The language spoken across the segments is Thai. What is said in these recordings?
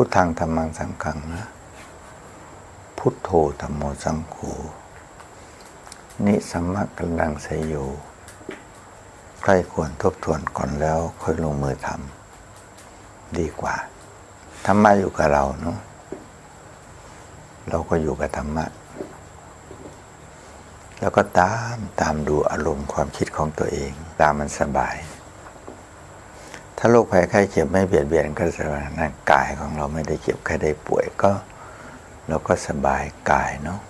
พุทธังธรรมังสังฆังนะพุทโธธรรมโมสังโฆนิสัมมะกัลังสยโยใครควรทบทวนก่อนแล้วค่อยลงมือทำดีกว่า ธรรมะอยู่กับเราเนาะเราก็อยู่กับธรรมะ แล้วก็ตามตามดูอารมณ์ความคิดของตัวเอง ตามมันสบาย ถ้าโรคภัยไข้เจ็บไม่เบียดเบียนก็แสดงว่าร่างกายของเราไม่ได้เจ็บใครได้ป่วยก็ เราก็สบายกายเนาะ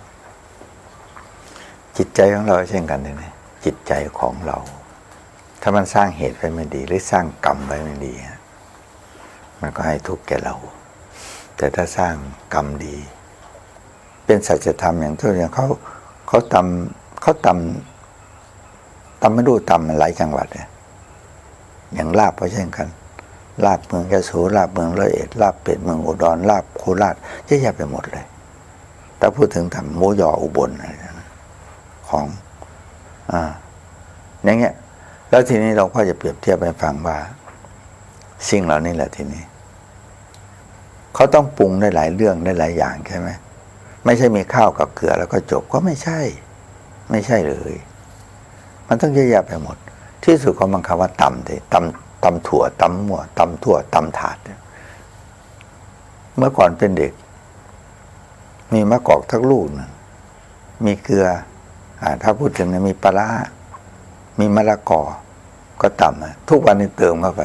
จิตใจของเราเช่นกันเลยนะจิตใจของเรา ถ้ามันสร้างเหตุไว้ไม่ดี หรือสร้างกรรมไว้ไม่ดีมันก็ให้ทุกข์แก่เรา แต่ถ้าสร้างกรรมดี เป็นสัจธรรมอย่างที่อย่างเขาเขาตำเขาตำตำไม่รู้ตำหลายจังหวัดเนี่ย อย่างลาบก็เช่นกัน ลาบเมืองยะโสลาบเมืองร้อยเอ็ดลาบเป็ดเมืองอุดรลาบโคราชเยอะแยะไปหมดเลย ถ้าพูดถึงทำหมูยออุบลอะไรนะของอ่าอย่างเงี้ยแล้วทีนี้เราก็จะเปรียบเทียบให้ฟังว่าสิ่งเหล่านี้แหละทีนี้เขาต้องปรุงได้หลายเรื่องได้หลายอย่างใช่ไหมไม่ใช่มีข้าวกับเกลือแล้วก็จบก็ไม่ใช่ ไม่ใช่เลย มันต้องเยอะแยะไปหมด ที่สุดเขาบังคับว่าตำเลยตำตำถั่วตำมั่วตำถั่วตำถาดเมื่อก่อนเป็นเด็ก มีมะกอกทักลูกหนึงมีเกลืออถ้าพูดถึงเนี่ยมีปลาร้ามีมะละกอ ก็ตำทุกวันนี้เติมเข้าไป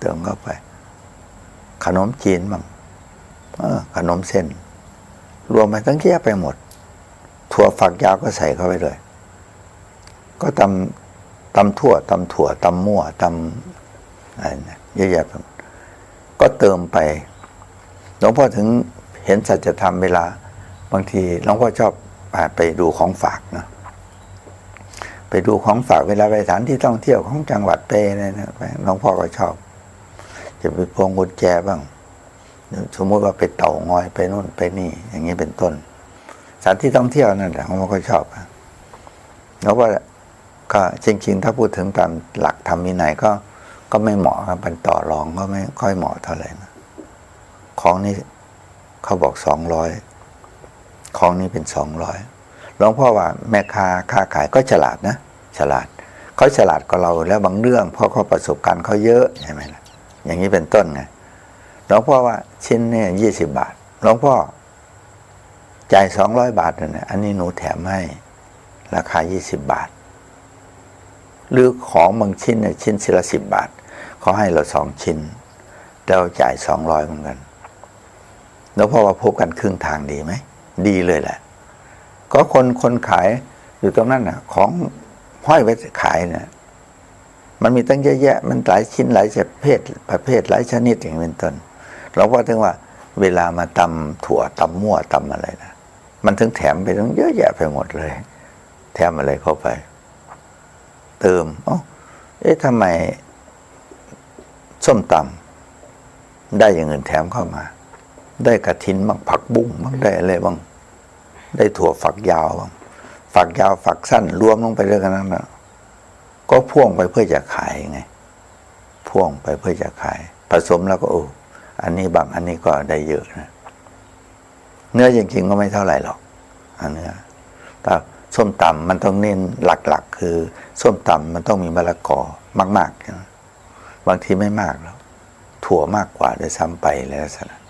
เติมเข้าไป ขนมจีนบ้างขนมเส้น รวมไปทั้งแยะไปหมด ถั่วฝักยาวก็ใส่เข้าไปเลย ก็ตำ ตำถั่วตำถั่วตำมั่วตำอะไรเนี่ยเยอะแยะไปก็เติมไปหลวงพ่อถึงเห็นสัจธรรมเวลา บางทีหลวงพ่อชอบไปดูของฝากนะไปดูของฝากเวลาไปสถานที่ท่องเที่ยวของจังหวัดไปอะไรนะหลวงพ่อก็ชอบ จะไปพวงกุญแจบ้าง สมมติว่าไปเต่างอยไปนู่นไปนี่ อย่างนี้เป็นต้นสถานที่ท่องเที่ยวนั่นแหละผมก็ชอบอะแล้วว่า ก็จริง ๆ ถ้าพูดถึงตามหลักธรรมวินัยก็ก็ไม่เหมาะครับเป็นต่อรองก็ไม่ค่อยเหมาะเท่าไหร่นะของนี่เขาบอกสองร้อยของนี่เป็นสองร้อยหลวงพ่อว่าแม่ค้าค้าขายก็ฉลาดนะ ฉลาดเขาฉลาดกว่าเราแล้วบางเรื่องเพราะเขาประสบการณ์เขาเยอะใช่ไหมล่ะอย่างนี้เป็นต้นไงหลวงพ่อว่าชิ้นเนี่ยยี่สิบาทหลวงพ่อจ่ายสองร้อยบาทเนี่ยอันนี้หนูแถมให้ ราคายี่สิบบาท หรือของบางชิ้นเนี่ยชิ้นสิละสิบบาทเขาให้เราสองชิ้นเราจ่ายสองร้อยเหมือนกันหลวพอว่าพบกันครึ่งทางดีไหม ดีเลยแหละ ก็คนคนขายอยู่ตรงนั้นน่ะของห้อยไว้ขายเนี่ยมันมีตั้งเยอะแยะ มันหลายชิ้นหลายประเภทประเภทหลายชนิดอย่างเป็นต้นหลวงพ่อถึงว่าเวลามาตำถั่วตำมั่วตำอะไรนะมันถึงแถมไปตั้งเยอะแยะไปหมดเลย แถมอะไรเข้าไป เติมอ๋อเอ๊ะทำไมส้มตำได้อย่างอื่นแถมเข้ามา ได้กระถินบ้างผักบุ้งบ้างได้อะไรบ้าง ได้ถั่วฝักยาวบ้างฝักยาวฝักสั้นรวมลงไปเรื่อยกันนั้นนะก็พ่วงไปเพื่อจะขายไง พ่วงไปเพื่อจะขาย ผสมแล้วก็โอ้อันนี้บางอันนี้ก็ได้เยอะนะ เนื้อจริงๆก็ไม่เท่าไหร่หรอกอันเนื้อแต่ ส้มตำมันต้องเน้นหลักๆ คือ ส้มตำมันต้องมีมะละกอมากๆนะบางทีไม่มากแล้วถั่วมากกว่าด้วยซ้ำไปแล้วสนะ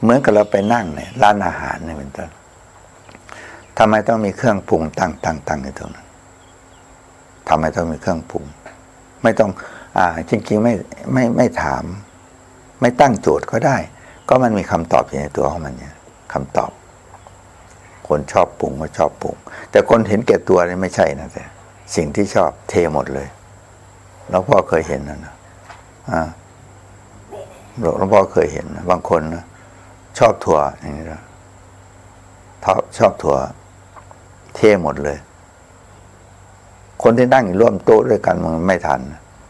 เหมือนกับเราไปนั่งเนี่ยร้านอาหารเนี่ยเป็นต้นทำไมต้องมีเครื่องปรุงตั้งตั้งตั้งในตรงนั้นทำไมต้องมีเครื่องปรุง ไม่ต้อง อ่า จริงๆไม่ไม่ไม่ถาม ไม่ตั้งโจทย์ก็ได้ ก็มันมีคำตอบอยู่ในตัวของมันเนี่ยคำตอบ คนชอบปรุงก็ชอบปรุง แต่คนเห็นแก่ตัวนี่ไม่ใช่นะแต่สิ่งที่ชอบเทหมดเลยหลวงพ่อเคยเห็นนะนะอ่าหลวงพ่อเคยเห็นนะบางคนนะชอบถั่วอย่างนี้นะชอบชอบถั่ว เทหมดเลย คนที่นั่งอยู่ร่วมโต๊ะด้วยกันมันไม่ทัน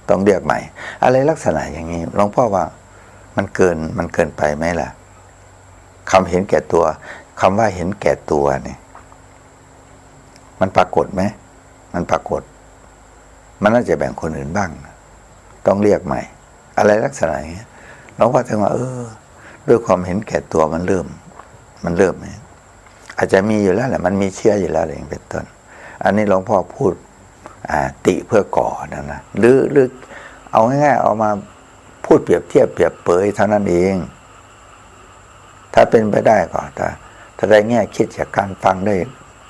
ต้องเรียกใหม่ อะไรลักษณะอย่างนี้หลวงพ่อว่า มันเกินมันเกินไปไหมล่ะคำเห็นแก่ตัว คำว่าเห็นแก่ตัวเนี่ยมันปรากฏไหม มันปรากฏ มันน่าจะแบ่งคนอื่นบ้าง ต้องเรียกใหม่ อะไรลักษณะอย่างนี้หลวงพ่อถึงว่า เออ ด้วยความเห็นแก่ตัวมันเริ่ม มันเริ่มไหมอาจจะมีอยู่แล้วแหละ มันมีเชื้ออยู่แล้วอะไรอย่างเป็นต้น อันนี้หลวงพ่อพูดอติเพื่อก่อนะนะหรือหรือเอาง่ายๆเอามาพูดเปรียบเทียบเปรียบเปยเท่านั้นเอง ถ้าเป็นไปได้ก็ถ้า ถ้าได้แง่คิดจากการฟังได้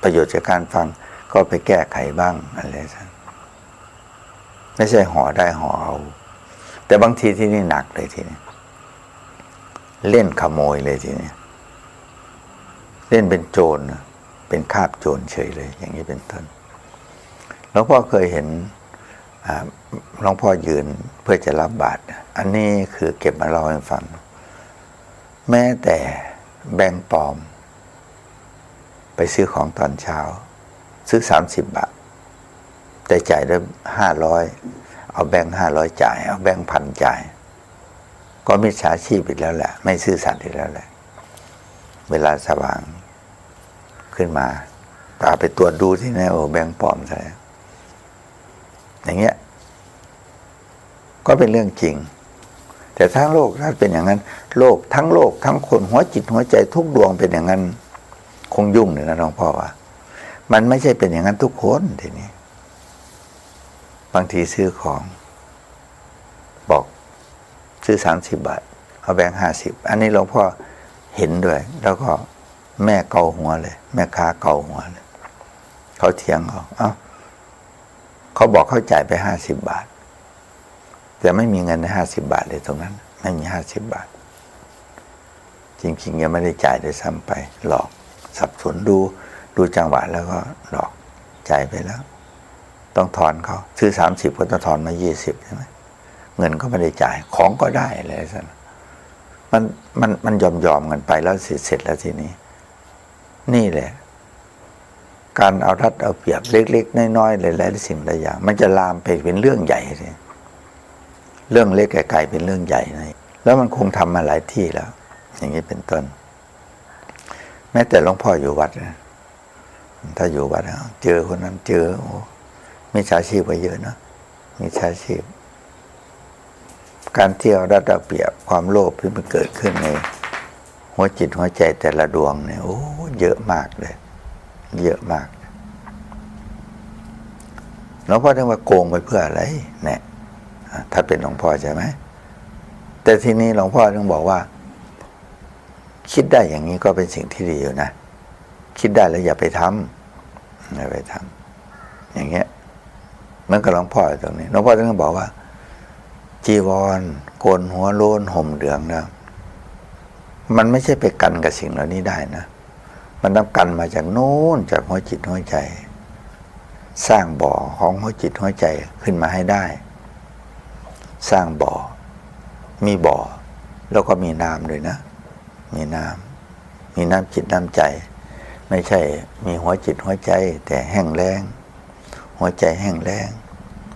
ประโยชน์จากการฟังก็ไปแก้ไขบ้างอะไรสักไม่ใช่ห่อได้ห่อเอา แต่บางทีที่นี่หนักเลยทีนี้เล่นขโมยเลยทีนี้เล่นเป็นโจรเป็นคาบโจรเฉยเลย อย่างนี้เป็นต้นหลวงพ่อเคยเห็นหลวงพ่อยืนเพื่อจะรับบาตรอันนี้คือเก็บมาเล่าให้ฟัง แม้แต่แบงปลอม ไปซื้อของตอนเช้า ซื้อสามสิบบาท แต่จ่ายได้ห้าร้อยเอาแบงค์ห้าร้อยจ่าย เอาแบงค์พันจ่าย ก็มิจฉาชีพอีกแล้วแหละ ไม่ซื่อสัตย์อีกแล้วแหละ เวลาสว่างขึ้นมาตาไปตรวจดูที่ไหนโอ้แบงค์ปลอมใช่อย่างเงี้ย ก็เป็นเรื่องจริง แต่ทั้งโลกถ้าเป็นอย่างนั้น โลกทั้งโลกทั้งคนหัวจิตหัวใจทุกดวงเป็นอย่างนั้น คงยุ่งเลยนะหลวงพ่อว่า มันไม่ใช่เป็นอย่างนั้นทุกคนทีนี้ บางทีซื้อของ บอกซื้อสามสิบบาท เอาแบงค์ห้าสิบอันนี้หลวงพ่อเห็นด้วย แล้วก็แม่เกาหัวเลย แม่ค้าเกาหัวเลยเขาเถียงเขาเอ้าเขาบอกเขาจ่ายไปห้าสิบบาท แต่ไม่มีเงินในห้าสิบาทเลยตรงนั้น ไม่มีห้าสิบบาท จริงๆยังไม่ได้จ่ายด้วยซ้ำไปหลอก สับสนดูดูจังหวะแล้วก็หลอกจ่ายไปแล้ว ต้องถอนเขาซื้อสามสิบก็ต้องถอนมายี่สิบใช่ไหมเงินก็ไม่ได้จ่ายของก็ได้อะไรสักมันมันมันยอมยอมกันไปแล้วเสร็จเสร็จแล้วทีนี้ นี่แหละ การเอารัดเอาเปรียบเล็ก ๆ น้อยๆหลายๆสิ่งหลายอย่าง มันจะลามไปเป็นเรื่องใหญ่เลยเรื่องเล็กไกลๆเป็นเรื่องใหญ่นะแล้วมันคงทำมาหลายที่แล้ว อย่างนี้เป็นต้น แม้แต่หลวงพ่ออยู่วัดนะถ้าอยู่วัดนะเจอคนนั้นเจอโอ้มีชาชีพไปเยอะนะมีชาชีพ การเที่ยวรัดเอาเปรียบความโลภที่มันเกิดขึ้นใน หัวจิตหัวใจแต่ละดวงเนี่ยโอ้เยอะมากเลย เยอะมากหลวงพ่อถึงว่าโกงไปเพื่ออะไรเนี่ยถ้าเป็นหลวงพ่อใช่ไหมแต่ทีนี้หลวงพ่อต้องบอกว่า คิดได้อย่างนี้ก็เป็นสิ่งที่ดีอยู่นะ คิดได้แล้วอย่าไปทำอย่าไปทำอย่างเงี้ยเมือนกับหลวงพ่อตรงนี้หลวงพ่อต้องบอกว่า จีวรโกนหัวโลนห่มเหลืองนะมันไม่ใช่ไปกันกับสิ่งเหล่านี้ได้นะ มันต้องกันมาจากโน้นจากหัวจิตหัวใจ สร้างบ่อของหัวจิตหัวใจขึ้นมาให้ได้ สร้างบ่อ มีบ่อ แล้วก็มีน้ำด้วยนะ มีน้ำมีน้ำจิตน้ำใจ ไม่ใช่มีหัวจิตหัวใจ แต่แห้งแล้งหัวใจแห้งแล้ง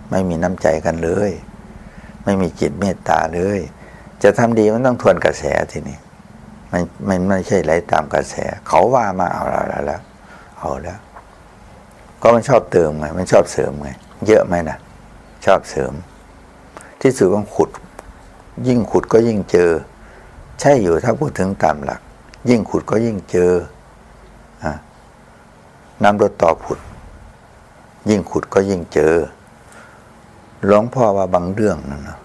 ไม่มีน้ำใจกันเลย ไม่มีจิตเมตตาเลย จะทำดีมันต้องทวนกระแสทีนี้มันมันไม่ใช่ไหลตามกระแส เขาว่ามาเอาแล้วแล้วเอาแล้ว ก็มันชอบเติมไงมันชอบเสริมไงเยอะไหมนะชอบเสริม ที่สุดก็ขุด ยิ่งขุดก็ยิ่งเจอ ใช่อยู่ถ้าพูดถึงตามหลัก ยิ่งขุดก็ยิ่งเจอน้ำรถต่อผุด ยิ่งขุดก็ยิ่งเจอหลวงพ่อว่าบางเรื่องนั่นนะ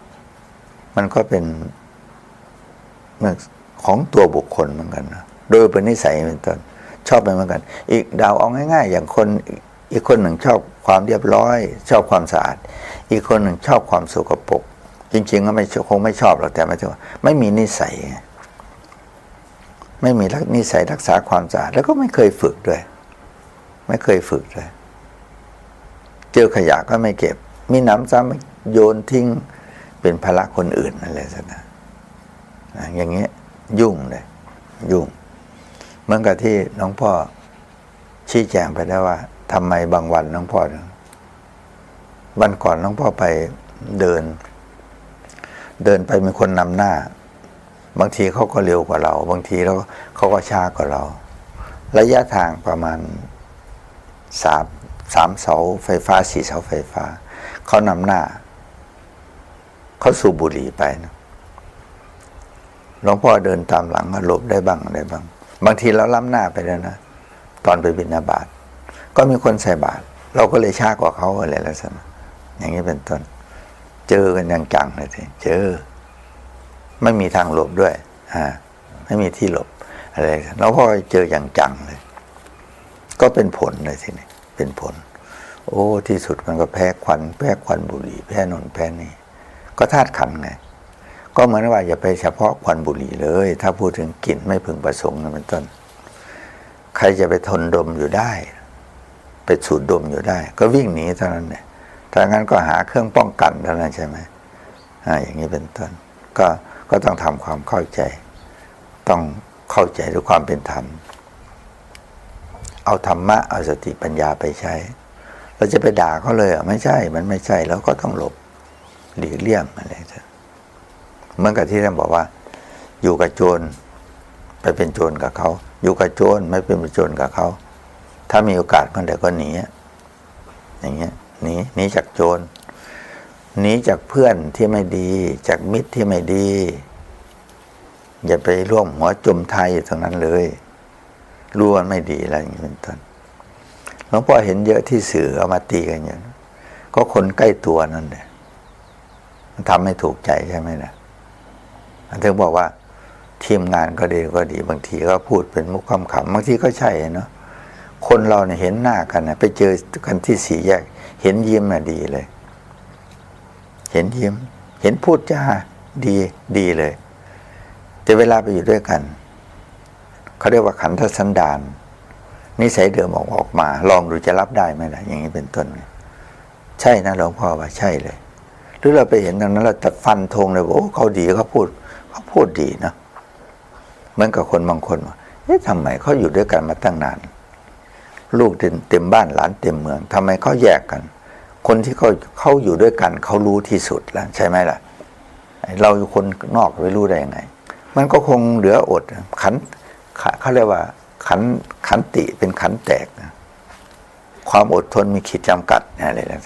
มันก็เป็นของตัวบุคคลเหมือนกันนะโดยเป็นนิสัยเป็นต้นชอบไปเหมือนกัน อีกดาวเอาง่าย ๆ อย่างคนอีกคนหนึ่งชอบความเรียบร้อย ชอบความสะอาด อีกคนหนึ่งชอบความสกปรก จริง ๆ ก็ไม่คงไม่ชอบหรอกแต่ไม่ใช่ว่าไม่มีนิสัย ไม่มีนิสัยรักษาความสะอาดแล้วก็ไม่เคยฝึกด้วย ไม่เคยฝึกเลยเจอขยะก็ไม่เก็บ มีน้ำซ้ำโยนทิ้งเป็นภาระคนอื่นอะไรสักนะอย่างเงี้ยยุ่งเลยยุ่งเหมือนกับที่น้องพ่อชี้แจงไปแล้วว่าทำไมบางวันน้องพ่อวันก่อนน้องพ่อไปเดิน เดินไปมีคนนำหน้า บางทีเขาก็เร็วกว่าเรา บางทีแล้วเขาก็ช้ากว่าเรา ระยะทางประมาณสามสามเสาไฟฟ้าสี่เสาไฟฟ้า เขานำหน้า เขาสูบบุหรี่ไปนะหลวงพ่อเดินตามหลังหลบได้บ้างได้บ้าง บางทีเราล้ำหน้าไปแล้วนะตอนไปบิณฑบาตก็มีคนใส่บาตรเราก็เลยช้ากว่าเขาอะไรลักษณะอย่างนี้เป็นต้น เจอกันอย่างจังเลยทีเจอ ไม่มีทางหลบด้วย อ่า ไม่มีที่หลบอะไรแล้วพอเจออย่างจังเลย ก็เป็นผลเลยทีนี้เป็นผล โอ้ ที่สุดมันก็แพ้ควันแพ้ควันบุหรี่แพ้นนแพ้นี่ ก็ธาตุขันไง ก็เหมือนว่าอย่าไปเฉพาะควันบุหรี่เลย ถ้าพูดถึงกลิ่นไม่พึงประสงค์นั่นเป็นต้น ใครจะไปทนดมอยู่ได้ ไปสูดดมอยู่ได้ ก็วิ่งหนีเท่านั้นเนี่ย ถ้างั้นก็หาเครื่องป้องกันเท่านั้นใช่ไหมอ่าอย่างนี้เป็นต้น ก็ก็ต้องทำความเข้าใจ ต้องเข้าใจด้วยความเป็นธรรม เอาธรรมะเอาสติปัญญาไปใช้ เราจะไปด่าเขาเลยอะไม่ใช่ มันไม่ใช่แล้วก็ต้องหลบหลีกเลี่ยงอะไรเถอะเหมื่อนกับที่ท่านบอกว่า อยู่กับโจรไปเป็นโจรกับเขา อยู่กับโจรไม่เป็นโจรกับเขา ถ้ามีโอกาสคนใดก็หนีอะอย่างเงี้ย หนีหนีจากโจรหนีจากเพื่อนที่ไม่ดี จากมิตรที่ไม่ดี อย่าไปร่วมหัวจมไทยอยู่ตรงนั้นเลยรู้ว่าไม่ดีอะไรอย่างนี้เป็นต้นหลวงพ่อเห็นเยอะที่สื่อเอามาตีกันอย่างก็คนใกล้ตัวนั่นแหละมันทำให้ถูกใจใช่ไหมล่ะอันถึงบอกว่า ทีมงานก็ดีก็ดีบางทีก็พูดเป็นมุกคำขำบางทีก็ใช่เนาะคนเราเนี่ยเห็นหน้ากันนะไปเจอกันที่สี่แยก เห็นยิ้มน่ะดีเลย เห็นยิ้ม เห็นพูดจาดีดีเลย แต่เวลาไปอยู่ด้วยกันเขาเรียกว่าขันธสันดานนิสัยเดิมออกออกมา ลองดูจะรับได้ไหมล่ะ อย่างนี้เป็นต้น ใช่นะหลวงพ่อว่าใช่เลย หรือเราไปเห็นตรงนั้นเราตัดฟันธงเลยว่าโอ้เขาดีเขาพูดเขาพูดดีนะเหมือนกับคนบางคนว่าเอ๊ะทำไมเขาอยู่ด้วยกันมาตั้งนาน ลูกเต็มบ้านหลานเต็มเมืองทำไมเขาแยกกัน คนที่เขาเขาอยู่ด้วยกันเขารู้ที่สุดแล้วใช่ไหมล่ะ เราอยู่คนนอกไม่รู้ได้ยังไง มันก็คงเหลืออดขันขเขาเรียกว่า ขันขันติเป็นขันแตกนะความอดทนมีขีดจำกัดอะไรนั้น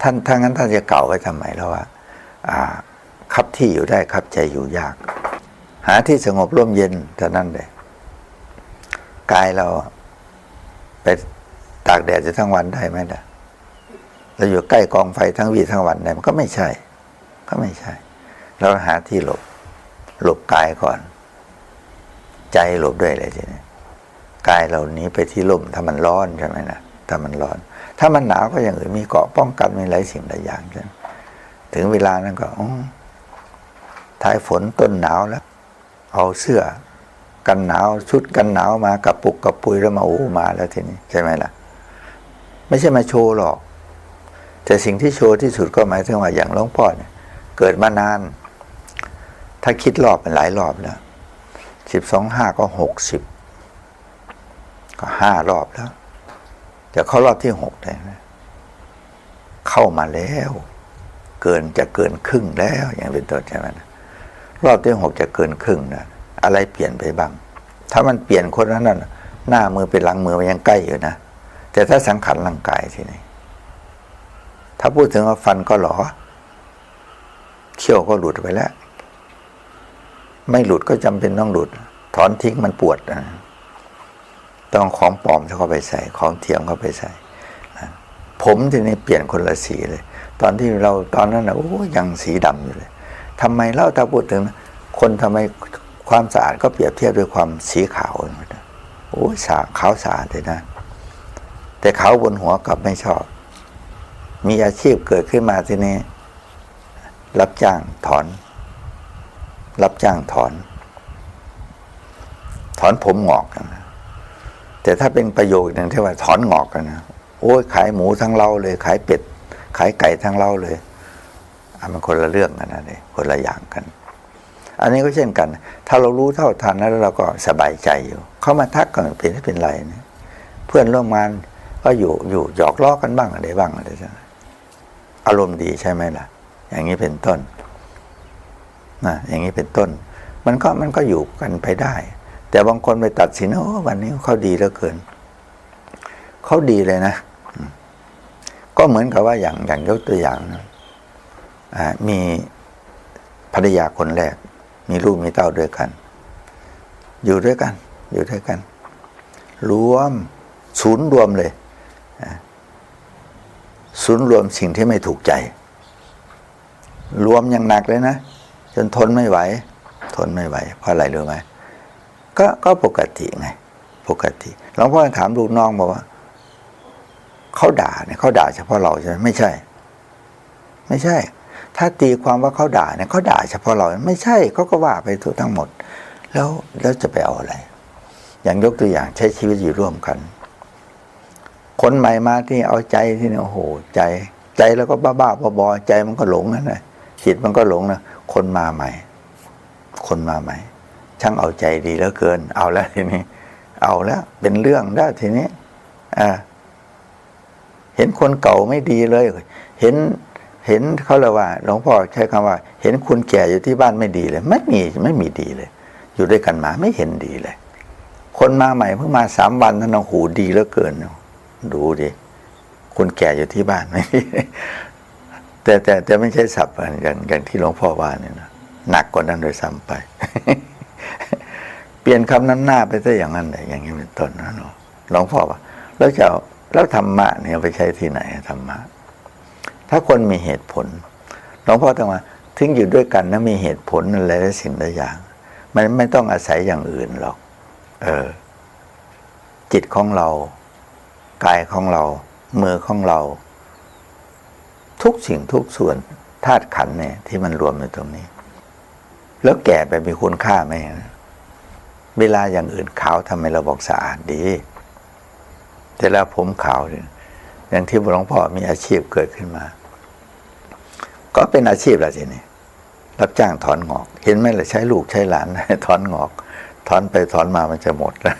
ท่านถ้างั้นท่านจะเก่าไว้ทำไมแล้วว่าอ่าคับที่อยู่ได้ครับใจอยู่ยาก หาที่สงบร่มเย็นเท่านั้นเลยกายเรา ไปตากแดดจะทั้งวันได้ไหมล่ะเราอยู่ใกล้กองไฟทั้งวีทั้งวันได้มันก็ไม่ใช่ ก็ไม่ใช่ เราหาที่หลบ หลบกายก่อน ใจหลบด้วยอะไรทีนี้กายเรานี้ไปที่ร่มถ้ามันร้อนใช่ไหมนะถ้ามันร้อน ถ้ามันหนาวก็อย่างอื่นมีเกาะป้องกันมีหลายสิ่งหลายอย่างใช่ไหมถึงเวลานั้นก็อ๋อท้ายฝนต้นหนาวแล้ว เอาเสื้อ กันหนาวชุดกันหนาวมากระปุกกระปุยแล้วมาโอ้มาแล้วทีนี้ใช่ไหมล่ะ ไม่ใช่มาโชว์หรอก แต่สิ่งที่โชว์ที่สุดก็หมายถึงว่าอย่างหลวงพ่อเนี่ย เกิดมานาน ถ้าคิดรอบเป็นหลายรอบแล้วสิบสองห้าก็หกสิบก็ห้ารอบแล้วจะเข้ารอบที่หกเลยนะเข้ามาแล้ว เกินจะเกินครึ่งแล้วอย่างเป็นต้นใช่ไหมนะรอบที่หกจะเกินครึ่งนะ อะไรเปลี่ยนไปบ้าง ถ้ามันเปลี่ยนคนนั้นน่ะหน้ามือเป็นหลังมือมันยังใกล้อยู่นะ แต่ถ้าสังขารร่างกายทีนี้ถ้าพูดถึงว่าฟันก็หลอเขี้ยวก็หลุดไปแล้ว ไม่หลุดก็จำเป็นต้องหลุด ถอนทิ้งมันปวดนะต้องของปลอมเข้าไปใส่ ของเทียมเข้าไปใส่นะผมทีนี้เปลี่ยนคนละสีเลย ตอนที่เราตอนนั้นนะโอ้ยังสีดำอยู่เลยทำไมเล่าถ้าพูดถึง คนทำไม ความสะอาดก็เปรียบเทียบด้วยความสีขาวนะโอ้สาขาวสะอาดเลยนะ แต่ขาวบนหัวกลับไม่ชอบ มีอาชีพเกิดขึ้นมาทีนี้ รับจ้างถอน รับจ้างถอน ถอนผมงอกนะแต่ถ้าเป็นประโยคหนึ่งที่ว่าถอนงอกกันนะโอ้ยขายหมูทั้งเล่าเลย ขายเป็ด ขายไก่ทั้งเล่าเลยอะมันคนละเรื่องกันนะเนี่ยคนละอย่างกัน อันนี้ก็เช่นกัน ถ้าเรารู้เท่าทันแล้วเราก็สบายใจอยู่เขามาทักก็ไม่เป็นไม่เป็นไรนะเพื่อนร่วมงานก็อยู่อยู่หยอกล้อกันบ้างอะไรบ้างอะไรใช่ไหมอารมณ์ดีใช่ไหมล่ะ อย่างนี้เป็นต้นนะอย่างนี้เป็นต้น มันก็มันก็อยู่กันไปได้ แต่บางคนไปตัดสินโอ้วันนี้เขาดีเหลือเกินเขาดีเลยนะ ก็เหมือนกับว่าอย่างอย่างยกตัวอย่างนะมีภรรยาคนแรก มีลูกมีเต้าด้วยกัน อยู่ด้วยกัน อยู่ด้วยกัน รวมศูนย์รวมเลยศูนย์รวมสิ่งที่ไม่ถูกใจ รวมอย่างหนักเลยนะ จนทนไม่ไหว ทนไม่ไหว เพราะอะไรรู้ไหมก็ก็ปกติไง ปกติหลวงพ่อถามลูกน้องบอกว่าเขาด่าเนี่ยเขาด่าเฉพาะเราใช่ไหมไม่ใช่ ไม่ใช่ ถ้าตีความว่าเขาด่าเนี่ยเขาด่าเฉพาะเราไม่ใช่เขาก็ว่าไปทุกทั้งหมด แล้วแล้วจะไปเอาอะไร อย่างยกตัวอย่างใช้ชีวิตอยู่ร่วมกัน คนใหม่มาที่เอาใจที่เนี่ยโอ้โห ใจใจแล้วก็บ้าบ้าบอใจมันก็หลงนะนะจิตมันก็หลงนะคนมาใหม่ คนมาใหม่ ช่างเอาใจดีแล้วเกิน เอาแล้วทีนี้ เอาแล้วเป็นเรื่องได้ทีนี้อ่าเห็นคนเก่าไม่ดีเลย เห็น เห็นเขาเลยว่าหลวงพ่อใช้คำว่า เห็นคนแก่อยู่ที่บ้านไม่ดีเลย ไม่มีไม่มีดีเลย อยู่ด้วยกันมาไม่เห็นดีเลย คนมาใหม่เพิ่งมาสามวันท่านอาหูดีแล้วเกิน ดูดิคนแก่อยู่ที่บ้านไม่มีแต่แต่แต่ไม่ใช่สับอย่างอย่างที่หลวงพ่อว่าเนี่ยนะหนักกว่านั้นโดยซ้ำไป เปลี่ยนคำนั้นหน้าไปซะอย่างนั้นเลยอย่างนี้เป็นต้นนะเนาะหลวงพ่อว่าแล้วจะเอาแล้วธรรมะเนี่ยไปใช้ที่ไหนธรรมะ ถ้าคนมีเหตุผลหลวงพ่อต้องว่าถึงอยู่ด้วยกันนะมีเหตุผลอะไรและสิ่งหลายอย่าง มันไม่ต้องอาศัยอย่างอื่นหรอก เออ จิตของเรา กายของเรา มือของเรา ทุกสิ่งทุกส่วนธาตุขันเนี่ย ที่มันรวมอยู่ตรงนี้ แล้วแก่ไปมีคุณค่าไหมเวลาอย่างอื่นขาวทำไมเราบอกสะอาดดี แต่แล้วผมขาวเนี่ยอย่างที่หลวงพ่อมีอาชีพเกิดขึ้นมา ก็เป็นอาชีพละทีนี้รับจ้างถอนงอก เห็นไหมล่ะใช้ลูกใช้หลาน ถอนงอก ถอนไปถอนมามันจะหมดแล้ว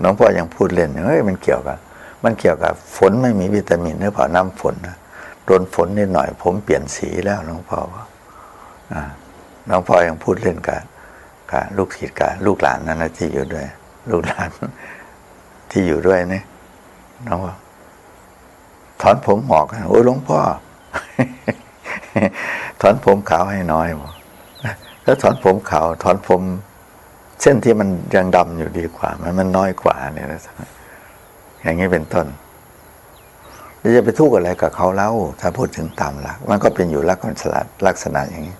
หลวงพ่อยังพูดเล่นเฮ้ยมันเกี่ยวกับมันเกี่ยวกับฝนไม่มีวิตามินหรือเปล่าน้ำฝนนะโดนฝนนิดหน่อย ผมเปลี่ยนสีแล้วหลวงพ่อว่าอ่าหลวงพ่อยังพูดเล่นกับกับลูกศิษย์กับลูกหลานนั่นนะที่อยู่ด้วย ลูกหลานที่อยู่ด้วยนี่น้องว่าถอนผมหอกโอ้หลวงพ่อ ถอนผมขาวให้น้อยบอกแล้วถอนผมขาว ถอนผม เส้นที่มันยังดำอยู่ดีกว่า มันมันน้อยกว่าเนี่ยนะอย่างนี้เป็นต้นแล้วจะไปทุกข์อะไรกับเขาเล่าถ้าพูดถึงตามหลัก มันก็เป็นอยู่ลักษณะลักษณะอย่างนี้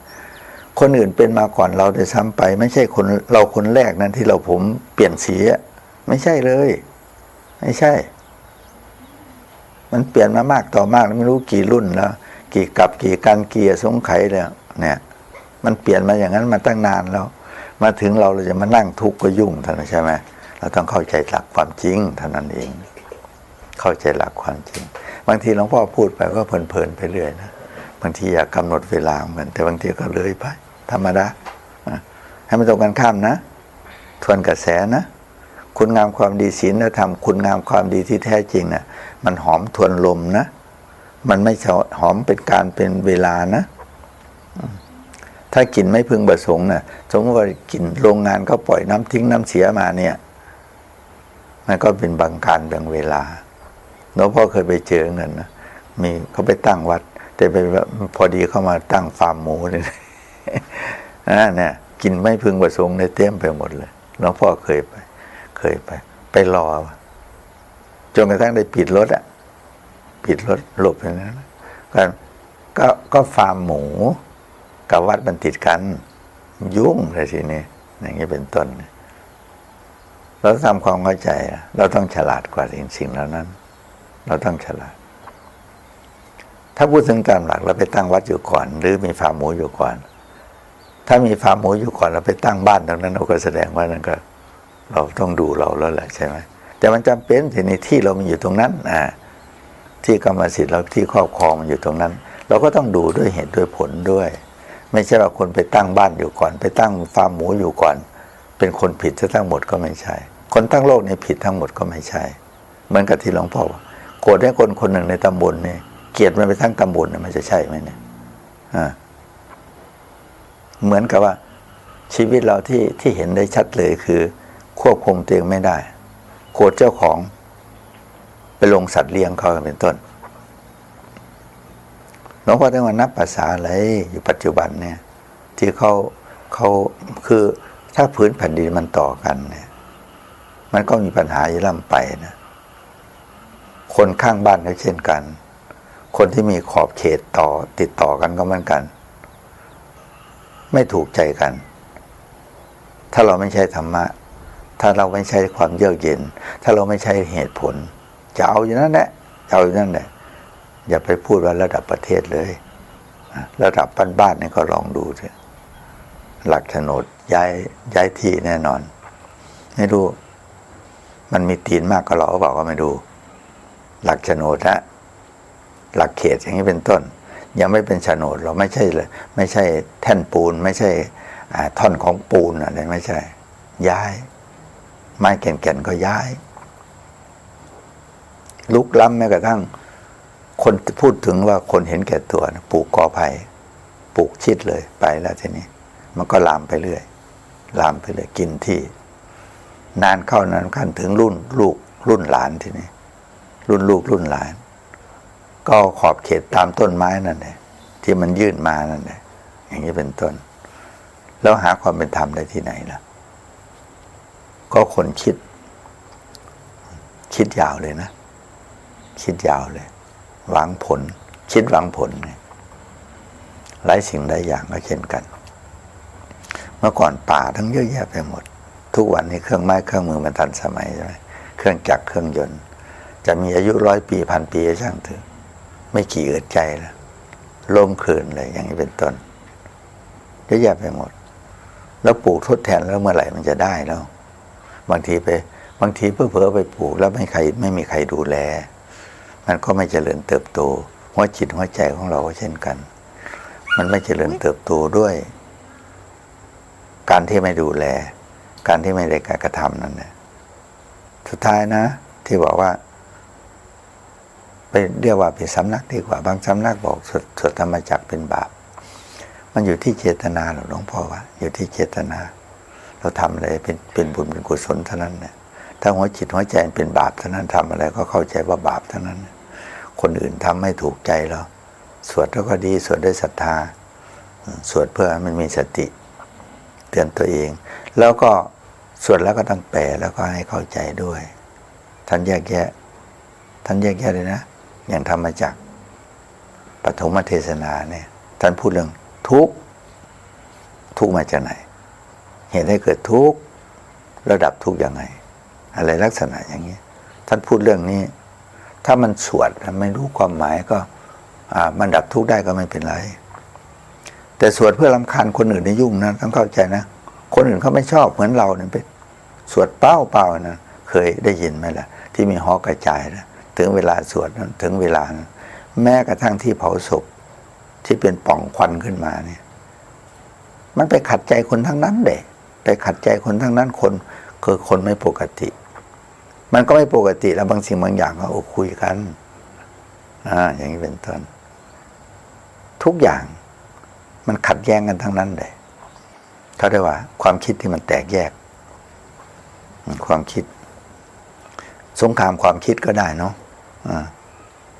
คนอื่นเป็นมาก่อนเราได้ซ้ำไป ไม่ใช่คนเราคนแรกนั้นที่เราผมเปลี่ยนสีไม่ใช่เลย ไม่ใช่ มันเปลี่ยนมามากต่อมากไม่รู้กี่รุ่นแล้ว กี่กับกี่การเกียร์สงไขแล้วเนี่ย มันเปลี่ยนมาอย่างนั้นมาตั้งนานแล้ว มาถึงเราเราจะมานั่งทุกข์ก็ยุ่งเท่านใช่ไหมเราต้องเข้าใจหลักความจริงเท่านั้นเอง เข้าใจหลักความจริง บางทีหลวงพ่อพูดไปก็เพลินๆไปเรื่อยนะบางทีอยากกำหนดเวลาเหมือนแต่บางทีก็เลยไป ธรรมดาให้มันตรงกันข้ามนะ ทวนกระแสนะคุณงามความดีศีลธรรมคุณงามความดีที่แท้จริงนะ่ะ มันหอมทวนลมนะ มันไม่หอมเป็นการเป็นเวลานะ ถ้ากลิ่นไม่พึงประสงค์นะ่ะสมมติว่ากลิ่นโรงงานก็ปล่อยน้ำทิ้งน้ำเสียมาเนี่ย มันก็เป็นบางการบางเวลาหลวงพ่อเคยไปเจอเงินนะมีเขาไปตั้งวัด แต่ไปพอดีเข้ามาตั้งฟาร์มหมูเลยนะเนี่ยกินไม่พึงประสงค์ในเต็มไปหมดเลยหลวงพ่อเคยไป เคยไป ไปรอจนกระทั่งได้ปิดรถอะ ปิดรถหลบอย่างนั้นก็ก็ก็ฟาร์มหมูกับวัดมันติดกัน ยุ่งเลยทีนี้อย่างนี้เป็นต้น เราทำความเข้าใจ เราต้องฉลาดกว่าสิ่งสิ่งเหล่านั้น เราต้องฉลาด ถ้าพูดถึงตามหลักเราไปตั้งวัดอยู่ก่อน หรือมีฟาร์มหมูอยู่ก่อน ถ้ามีฟาร์มหมูอยู่ก่อน เราไปตั้งบ้านตรงนั้นเราก็แสดงว่านั่นก็ เราต้องดูเราแล้วแหละใช่ไหมแต่มันจำเป็นทีนี้ที่เรามันอยู่ตรงนั้น อ่า ที่กรรมสิทธิ์เราที่ครอบครองมันอยู่ตรงนั้น เราก็ต้องดูด้วยเหตุด้วยผลด้วย ไม่ใช่ว่าคนไปตั้งบ้านอยู่ก่อน ไปตั้งฟาร์มหมูอยู่ก่อน เป็นคนผิดซะทั้งหมดก็ไม่ใช่ คนตั้งโลกนี้ผิดทั้งหมดก็ไม่ใช่ เหมือนกับที่หลวงพ่อโกรธให้คนคนหนึ่งในตำบลเนี่ยเกลียดมันไปทั้งตำบลเนี่ยมันจะใช่ไหมเนี่ยอ่าเหมือนกับว่าชีวิตเราที่ที่เห็นได้ชัดเลยคือ ควบคุมตัวเองไม่ได้โกรธเจ้าของ ไปลงสัตว์เลี้ยงเขาเป็นต้นหลวงพ่อต้องมานับภาษาอะไรอยู่ปัจจุบันเนี่ย ที่เขาเขาคือถ้าพื้นแผ่นดินมันต่อกันเนี่ย มันก็มีปัญหาอยู่ล่ำไปนะ คนข้างบ้านก็เช่นกัน คนที่มีขอบเขตต่อติดต่อกันก็เหมือนกัน ไม่ถูกใจกัน ถ้าเราไม่ใช่ธรรมะ ถ้าเราไม่ใช่ความเยือกเย็น ถ้าเราไม่ใช่เหตุผล จะเอาอยู่นั่นแหละจะเอาอยู่นั่นแหละอย่าไปพูดว่าระดับประเทศเลย ระดับบ้านๆนี่ก็ลองดูเถอะหลักโฉนดย้ายย้ายที่แน่นอน ไม่รู้ มันมีตีนมากก็เราก็บอกว่าไม่ดูหลักโฉนดนะหลักเขตอย่างนี้เป็นต้น ยังไม่เป็นโฉนดเราไม่ใช่เลยไม่ใช่แท่นปูน ไม่ใช่ท่อนของปูนอะไรไม่ใช่ ย้าย ไม้แก่นๆก็ย้าย ลุกล้ำแม้กระทั่ง คนพูดถึงว่าคนเห็นแก่ตัวปลูกกอไผ่ปลูกชิดเลยไปแล้วทีนี้ มันก็ลามไปเรื่อยลามไปเลยกินที่ นานเข้านานขั้นถึงรุ่นลูกรุ่นหลานทีนี้รุ่นลูกรุ่นหลาน ก็ขอบเขตตามต้นไม้นั่นแหละที่มันยื่นมานั่นแหละอย่างนี้เป็นต้น แล้วหาความเป็นธรรมได้ที่ไหนล่ะ ก็คนคิด คิดยาวเลยนะ คิดยาวเลย หวังผล คิดหวังผลเนี่ยหลายสิ่งหลายอย่างก็เช่นกัน เมื่อก่อนป่าทั้งเยอะแยะไปหมด ทุกวันนี้เครื่องไม้เครื่องมือมันทันสมัยใช่ไหมเครื่องจักรเครื่องยนต์ จะมีอายุร้อยปีพันปีช่างเถอะไม่กี่เอือดใจแล้วล่มคืนเลยอย่างนี้เป็นต้นเยอะแยะไปหมด แล้วปลูกทดแทนแล้วเมื่อไหร่มันจะได้แล้ว บางทีไป บางทีเพื่อเพอไปปลูกแล้วไม่ใครไม่มีใครดูแล มันก็ไม่เจริญเติบโตหัวจิตหัวใจของเราก็เช่นกัน มันไม่เจริญเติบโตด้วย การที่ไม่ดูแล การที่ไม่ได้การกระทำนั่นแหละสุดท้ายนะ ที่บอกว่า ไปเรียกว่าเป็นสำนักดีกว่า บางสำนักบอกสวดสดธรรมจักเป็นบาป มันอยู่ที่เจตนาหรอหลวงพ่อว่าอยู่ที่เจตนา เราทำอะไรเป็นเป็นบุญเป็นกุศลเท่านั้นเนี่ยถ้าหัวจิตหัวใจเป็นบาปเท่านั้นทำอะไรก็เข้าใจว่าบาปเท่านั้น คนอื่นทำไม่ถูกใจเรา สวดแล้วก็ดีสวดด้วยศรัทธา สวดเพื่อให้มันมีสติ เตือนตัวเอง แล้วก็สวดแล้วก็ต้องแปลแล้วก็ให้เข้าใจด้วย ท่านแยกแยะ ท่านแยกแยะเลยนะ อย่างธรรมจักปฐมเทศนาเนี่ยท่านพูดเรื่องทุกทุกมาจากไหน เหตุให้เกิดทุกระดับทุกข์ยังไง อะไรลักษณะอย่างนี้ ท่านพูดเรื่องนี้ ถ้ามันสวดไม่รู้ความหมายก็อ่ามันดับทุกข์ได้ก็ไม่เป็นไร แต่สวดเพื่อลำคาญคนอื่นในยุ่งนะต้องเข้าใจนะ คนอื่นเขาไม่ชอบเหมือนเราเนี่ยไปสวดเป้าเป้าๆนะเคยได้ยินไหมล่ะ ที่มีหอกระจายนะถึงเวลาสวดนะถึงเวลานะแม้กระทั่งที่เผาศพที่เป็นป่องควันขึ้นมาเนี่ย มันไปขัดใจคนทั้งนั้นเด็ไปขัดใจคนทั้งนั้นคนคือคนไม่ปกติ มันก็ไม่ปกติแล้วบางสิ่งบางอย่างก็โอ้คุยกันอ่าอย่างนี้เป็นต้นทุกอย่างมันขัดแย้งกันทั้งนั้นเลยเขาเรียกว่า ความคิดที่มันแตกแยก ความคิด สงครามความคิดก็ได้เนาะอ่า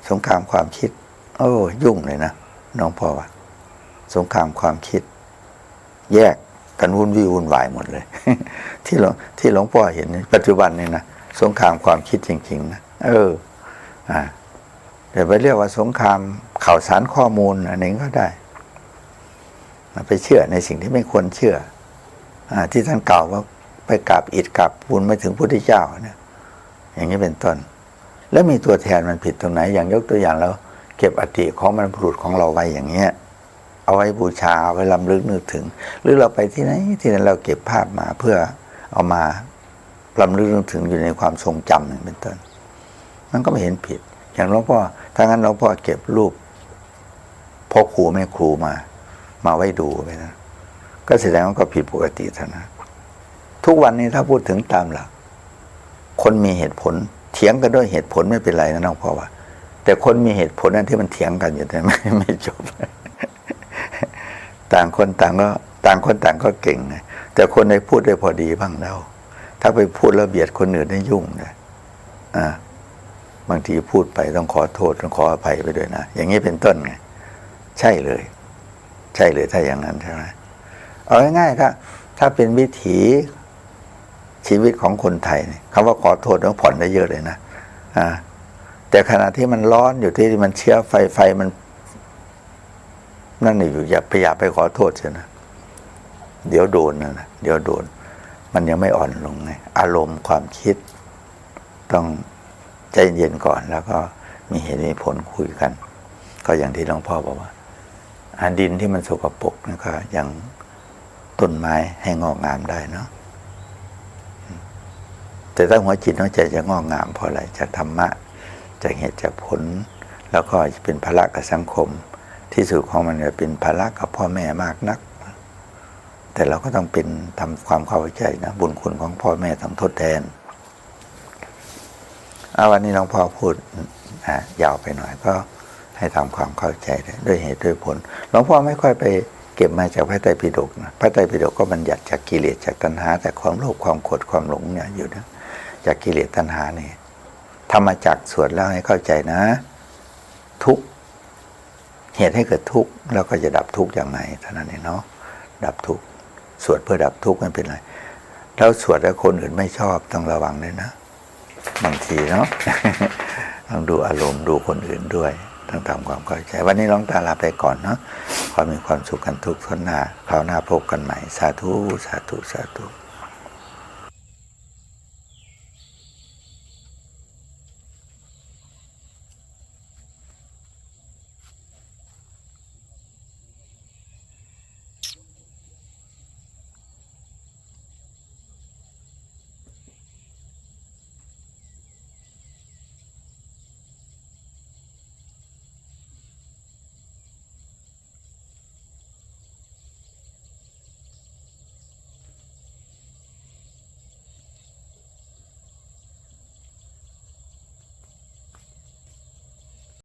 สงครามความคิด โอ้ยุ่งเลยนะน้องพ่อว่าสงครามความคิด แยกกันวุ่นวี่วุ่นวายหมดเลย ที่หลวงที่หลวงพ่อเห็นในปัจจุบันนี่นะ สงครามความคิดจริงๆนะเออ อ่าเดี๋ยวไปเรียกว่าสงครามข่าวสารข้อมูลอะไรนี้ก็ได้ไปเชื่อในสิ่งที่ไม่ควรเชื่ออาที่ท่านกล่าวว่าไปกราบอิฐกราบปูนไม่ถึงพุทธเจ้าเนี่ยอย่างนี้เป็นต้น แล้วมีตัวแทนมันผิดตรงไหน อย่างยกตัวอย่างแล้ว เก็บอติของบรรพบุรุษของเราไว้อย่างเงี้ย เอาไว้บูชาเอาไว้ลำลึกนึกถึง หรือเราไปที่ไหนที่นั้นเราเก็บภาพมาเพื่อเอามา ลำลึกนึกถึงอยู่ในความทรงจำเป็นต้น มันก็ไม่เห็นผิด อย่างหลวงพ่อถ้างั้นหลวงพ่อเก็บรูปพ่อครูแม่ครูมา มาไว้ดูไปนะก็แสดงว่าก็ผิดปกติเท่านั้นทุกวันนี้ถ้าพูดถึงตามหลัก คนมีเหตุผลเถียงกันด้วยเหตุผลไม่เป็นไรนะน้องพ่อว่า แต่คนมีเหตุผลนั่นที่มันเถียงกันอยู่แต่ไม่ไม่จบ ต่างคนต่างก็ ต่างคนต่างก็เก่งไงแต่คนในพูดได้พอดีบ้างแล้ว ถ้าไปพูดแล้วเบียดคนอื่นได้ยุ่งนะอ่าบางทีพูดไปต้องขอโทษต้องขออภัยไปด้วยนะ อย่างนี้เป็นต้นไงใช่เลย ใช่เลยถ้าอย่างนั้นใช่ไหมเอาง่ายๆครับถ้าเป็นวิถีชีวิตของคนไทยเนี่ยคำว่าขอโทษต้องผ่อนได้เยอะเลยนะอ่าแต่ขณะที่มันร้อนอยู่ที่มันเชื้อไฟไฟมัน นั่นนี่อยู่อย่าไปอย่าไปขอโทษเสียนะ เดี๋ยวโดนนะนะเดี๋ยวโดน มันยังไม่อ่อนลงไงอารมณ์ความคิด ต้องใจเย็นก่อนแล้วก็มีเหตุมีผลคุยกัน ก็อย่างที่หลวงพ่อบอกว่าอาดินที่มันสกปรกนะก็ยังต้นไม้ให้งอกงามได้เนาะแต่ถ้าหัวจิตหัวใจจะงอกงามเพราะอะไรจากธรรมะจากเหตุจากผล แล้วก็จะเป็นภาระกับสังคม ที่สุดของมันจะเป็นภาระกับพ่อแม่มากนัก แต่เราก็ต้องเป็นทำความเข้าใจนะบุญคุณของพ่อแม่ต้องทดแทนเอาวันนี้หลวงพ่อพูดอะยาวไปหน่อยก็ให้ทำความเข้าใจด้วยเหตุด้วยผลหลวงพ่อไม่ค่อยไปเก็บมาจากพระไตรปิฎกนะพระไตรปิฎกก็บัญญัติจากกิเลสจากตัณหา แต่ความโลภความโกรธความหลงเนี่ยอยู่นะจากกิเลสตัณหาเนี่ธรรมจักรสวดแล้วให้เข้าใจนะ ทุกเหตุให้เกิดทุกข์แล้วก็จะดับทุกข์อย่างไรเท่านั้นเองเนาะดับทุกข์ สวดเพื่อดับทุกข์ไม่เป็นไรแล้วสวดแล้วคนอื่นไม่ชอบต้องระวังเลยนะ บางทีเนาะต้องดูอารมณ์ดูคนอื่นด้วยต้องทำความเข้าใจ วันนี้น้องตาลาไปก่อนเนาะความมีความสุขกันทุกข์ทนหน้าคราวหน้าพบกันใหม่ สาธุ สาธุ สาธุ